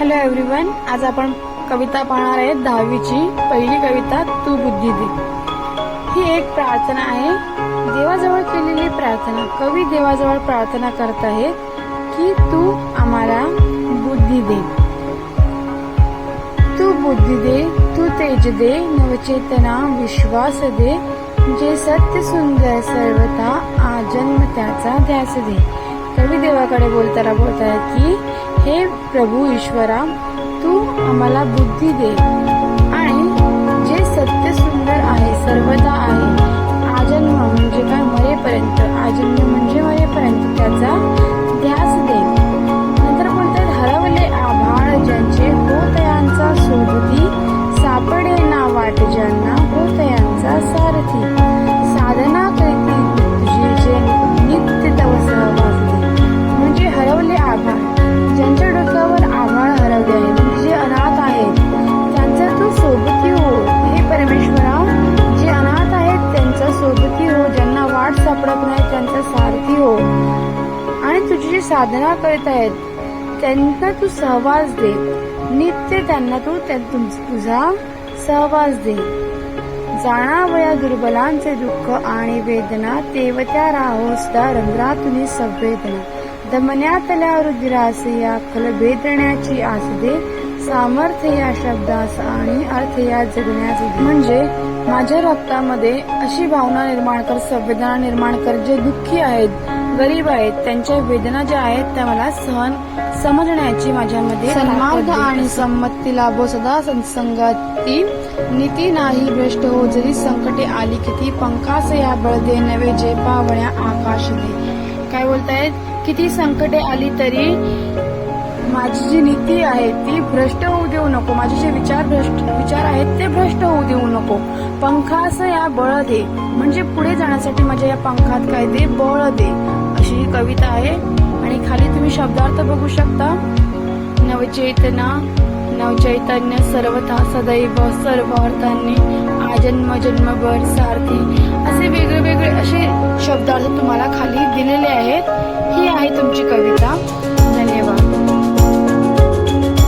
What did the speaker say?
Hello everyone आज आपण कविता पाहणार आहे दहावीची पहिली कविता तू बुद्धी दे. ही एक प्रार्थना आहे. देवाजवळ केलेली प्रार्थना. कवी देवाजवळ प्रार्थना करत आहे की तू आम्हाला बुद्धी दे. तू बुद्धी दे तू तेज दे नवचेतना विश्वास दे. जे सत्य सुंदर सर्वता आजन्म त्याचा ध्यास दे. कवी देवाकडे बोलताना बोलताय की हे प्रभू ईश्वरा तू आम्हाला बुद्धी दे. आणि जे सत्य सुंदर आहे सर्वदा आहे तुझी जी साधना करत आहेत. त्यांना तू सहवास दे. नित्य त्यांना तू तुम- तुझा सहवास दे. जाणावया दुर्बलांचे दुःख आणि वेदना तेवत्या राहोसदा रंध्रातून संवेदना. दमन्यातल्या रुधिरास या खलभेदण्याची आस दे सामर्थ्य या शब्दास आणि अर्थ या जगण्यास म्हणजे माझ्या रक्तामध्ये अशी भावना निर्माण कर संवेदना निर्माण कर जे दुःखी आहेत. गरीब आहेत त्यांच्या वेदना ज्या आहेत त्या मला सहन समजण्याची माझ्यामध्ये सन्मार्ग आणि संमती लाभो सदा संगती नीती नाही भ्रष्ट हो जरी संकटे आली किती पंखास या बळ दे नवे जे पावण्या आकाश दे काय बोलतायत? किती संकटे आली तरी माझी जी नीती आहे ती भ्रष्ट होऊ देऊ नको. माझे जे विचार भ्रष्ट विचार आहेत ते भ्रष्ट होऊ देऊ नको. पंखास या बळ दे म्हणजे पुढे जाण्यासाठी माझ्या या पंखात काय दे बळ दे अशी ही कविता आहे. आणि खाली तुम्ही शब्दार्थ बघू शकता. नवचेतना नवचैतन्य सर्वथा सदैव सर्व अर्थांनी आजन्म जन्मभर सारथी. असे वेगळे वेगळे असे शब्दार्थ तुम्हाला खाली दिलेले आहेत. ही आहे तुमची कविता.